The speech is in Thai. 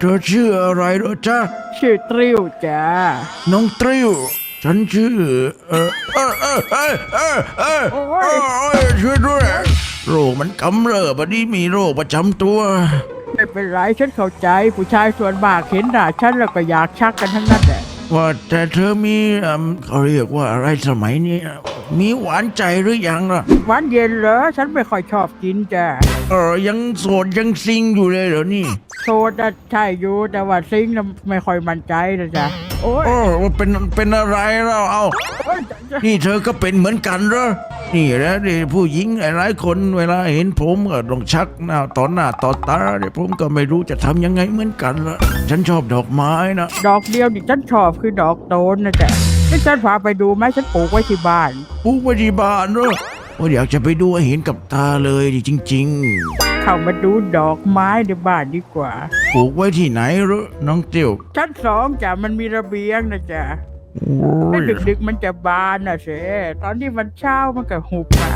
เธอชื่ออะไรเหรอจ๊ะ ชื่อตริวจ้ะน้องตริวฉันชื่อเออเออเออเออเออเออเช่วยด้วยโรคมันกำเริบอันนี้มีโรคประจำตัว ไม่เป็นไรฉันเข้าใจผู้ชายส่วนมากเห็นหน่าฉันแล้วก็อยากชักกันทั้งนั้นแหละว่าแต่เธอมีเขาเรียกว่าอะไรสมัยนี้มีหวานใจหรือยังล่ะ หวานเย็นเหรอฉันไม่ค่อยชอบกินจ้ะเออยังโสดยังซิงอยู่เลยเหรอนี่ โซดาใช่อยู่แต่ว่าซิงค์น่ะไม่ค่อยมั่นใจนะจ๊ะโอ้ยโอ้ว่าเป็นเป็นอะไรเราเอาโอ้ยจะนี่เธอก็เป็นเหมือนกันเหรอ นี่แหละนี่ผู้หญิงหลายๆคนเวลาเห็นผมก็ต้องชักหน้าต่อหน้าต่อตาเดี๋ยวผมก็ไม่รู้จะทำยังไงเหมือนกันละฉันชอบดอกไม้นะ ดอกเดียวที่ฉันชอบคือดอกโตนนะจ๊ะนี่ฉันพาไปดูไหมฉันปลูกไว้ที่บ้าน ปลูกไว้ที่บ้านเหรอว่าอยากจะไปดูให้เห็นกับตาเลยดิจริง เข้ามาดูดอกไม้ในบ้านดีกว่าๆปลูกไว้ที่ไหนเหรอน้องเตียวชั้นสองจ้ะมันมีระเบียงนะจ๊ะโอ้ถ้าย ดึกๆมันจะบานนะเสตอนที่มันเช้ามันก็หุบนะ